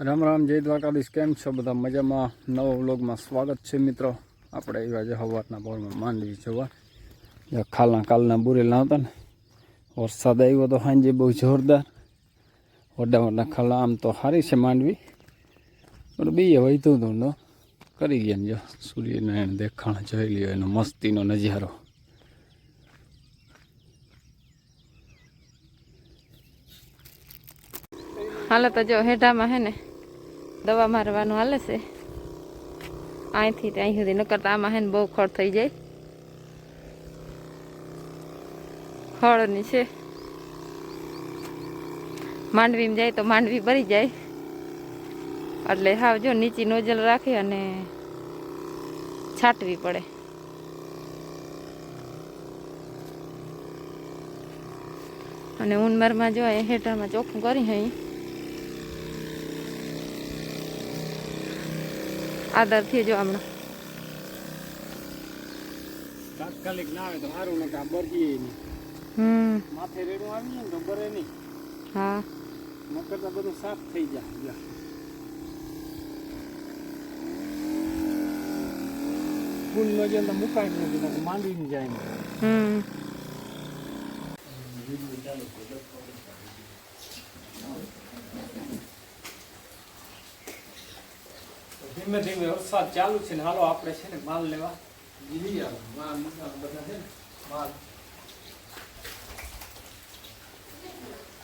રામ રામ, જય દ્વારકાધીશ. કેમ છો બધા? મજામાં? નવો વ્લોગમાં સ્વાગત છે મિત્રો. આપણે એવા જે હવારના પોરમાં માંડવી જવા. ખાલના કાલના બુરેલા હતા ને. વરસાદ આવ્યો તો સાંજે બહુ જોરદાર. વડા વડા ખાલા, આમ તો સારી છે માંડવી. પણ બીએ વહીતું હતું કરી ગયા ને જો. સૂર્યનારાયણ દેખાણ જોઈ લ્યો, એનો મસ્તીનો નજારો. હાલે તો જો હેઢામાં હે ને દવા મારવાનું હાલે છે. અહીંથી ત્યાં સુધી નકરતા આમાં હે ને બહુ ખળ થઈ જાય. ખળની છે. માંડવીમાં જાય તો માંડવી ભરી જાય. એટલે હાવ જો નીચી નોજલ રાખી અને છાંટવી પડે. અને ઉનમરમાં જો હેઠામાં ચોખ્ખું કરી અહીં આદરથી જો હમણાં. તાત્કાલિક ના આવે તો સારું ને કામ નહીં. હમ. માથે રેડું આવી ને તો બરે નહીં. હા. નકર તો બધું સાફ થઈ જાય. ફૂલ નો જે મુકાય નથી માંડી જાય હમ હમ. ધીમે ધીમે વરસાદ ચાલુ છે ને હાલો આપણે છે ને માલ લેવા. લઈ આવો માલ મૂકવાનો બધા છે ને માલ.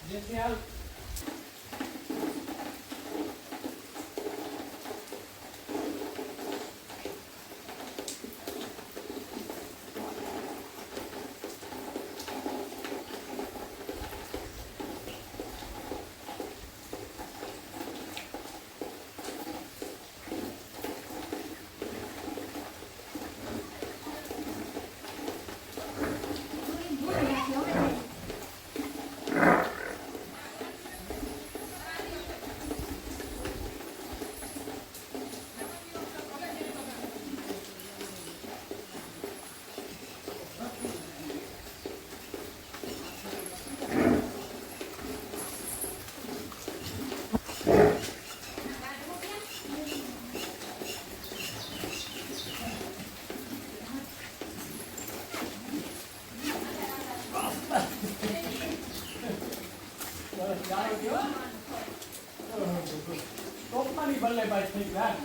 જેથી હાલ તોફાની બલ્લેબાજ થઈ ગયા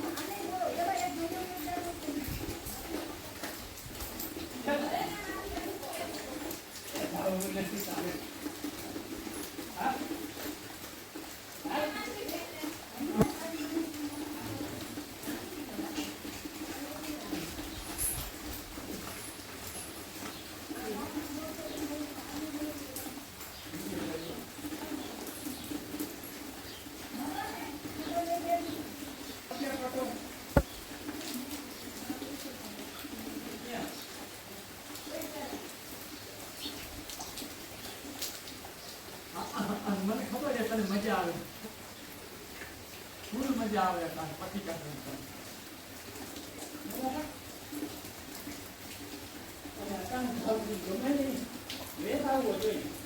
મને ખબર છે તને મજા આવે. ફૂલ મજા આવે તારે પતિ કરવાની ગમે નહીં લેટ આવવો જોઈએ.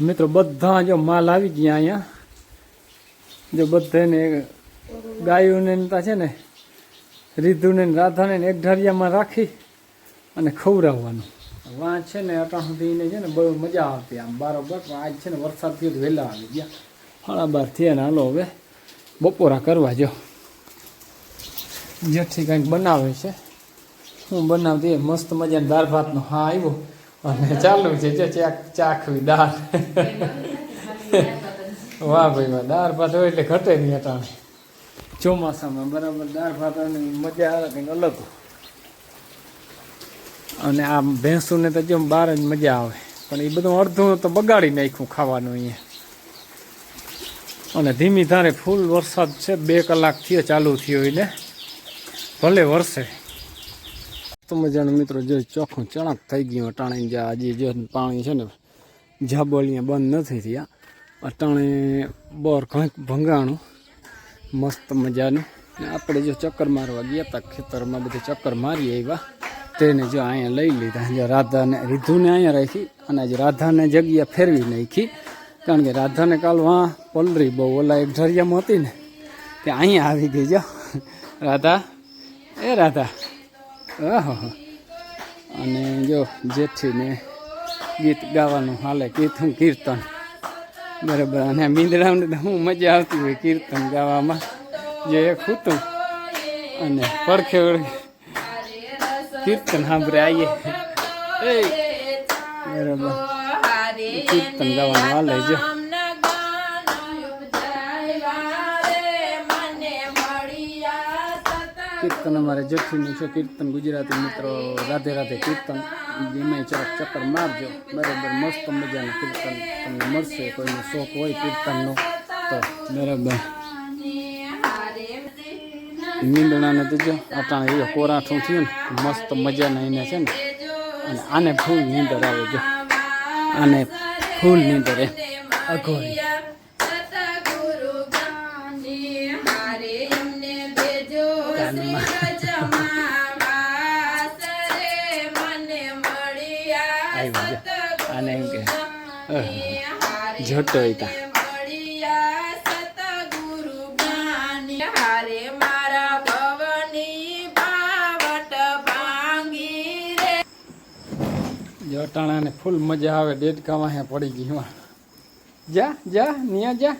મિત્રો, બધા જો માલ આવી ગયા અહીંયા. જો બધાને ગાયોને તા છે ને, રીધુને રાધાને એક ઢારિયામાં રાખી અને ખવડાવવાનું. વાં છે ને અટાણ સુધીને છે ને બહુ મજા આવતી આમ બરાબર, પણ આજ છે ને વરસાદ થયો વહેલા આવી ગયા. સાડા બાર થયા ને હાલો હવે બપોરા કરવા જો. જેથી કંઈક બનાવે છે. હું બનાવતી? મસ્ત મજાની દાળ ભાતનો હા, આવ્યો. અને ચાલુ છે, જે ચાખવી દાળ. વાહ ભાઈ, વાહ. દાળ ભાત હોય એટલે ઘટે નહીં અટાણે. ચોમાસામાં બરાબર દાળ ભાતની મજા આવે, કંઈક અલગ અને આ ભેંસુને તો જેમ બહાર જ મજા આવે. પણ એ બધું અડધું તો બગાડી નાખ્યું ખાવાનું અહીંયા. અને ધીમી ધારે ફૂલ વરસાદ છે, બે કલાક થયો ચાલુ થયો એને. ભલે વરસે. મજાનું મિત્રો, જો ચોખ્ખું ચણક થઈ ગયું, અટાણે જે આજે જે પાણી છે ને જાબોલિયા બંધ નથી થયા. અટાણે બોર કંઈક ભંગાણું, મસ્ત મજાનું. આપણે જો ચક્કર મારવા ગયા હતા ખેતરમાં બધે ચક્કર મારી આવ્યા. તેને જો અહીંયા લઈ લીધા. જે રાધાને, રીધુને અહીંયા રાખી અને આજે રાધાને જગ્યા ફેરવી નાખી. કારણ કે રાધાને કાલ વાં પલરી બહુ ઓલા એક ઢરિયામાં હતી ને, તે અહીંયા આવી ગઈ જો. રાધા, એ રાધા. અને જો જેઠીને ગીત ગાવાનું હાલે કીર્તન કીર્તન. બરાબર અને મીંદડાને તો હું મજા આવતી હોય કીર્તન ગાવામાં. જે એક હતું. અને પડખે કીર્તન સાંભળે આવીએ એ બરાબર. કીર્તન ગાવાનું હાલે જો. કીર્તન અમારે જઠ્ઠીનું છે કીર્તન ગુજરાતી મિત્રો, રાધે રાધે કીર્તન. એમાંય ચરક ચક્કર મારજો. બરાબર, મસ્ત મજાનું કીર્તન તમને મળશે, કોઈનો શોખ હોય કીર્તનનો, તો બરાબર. નીંદણાને તો જો અટાણે એ કોરાઠું થયું ને, મસ્ત મજાના એને છે ને. અને આને ફૂલ નીંદર આવે જો. આને ફૂલ નીંદર. એ અઘોરી. આવ્યો આને એમ કે જોતો હતા તા. જો ફૂલ મજા આવે ડેડકામાં હે પડી ગઈ એમાં. જા જા નિયા જા.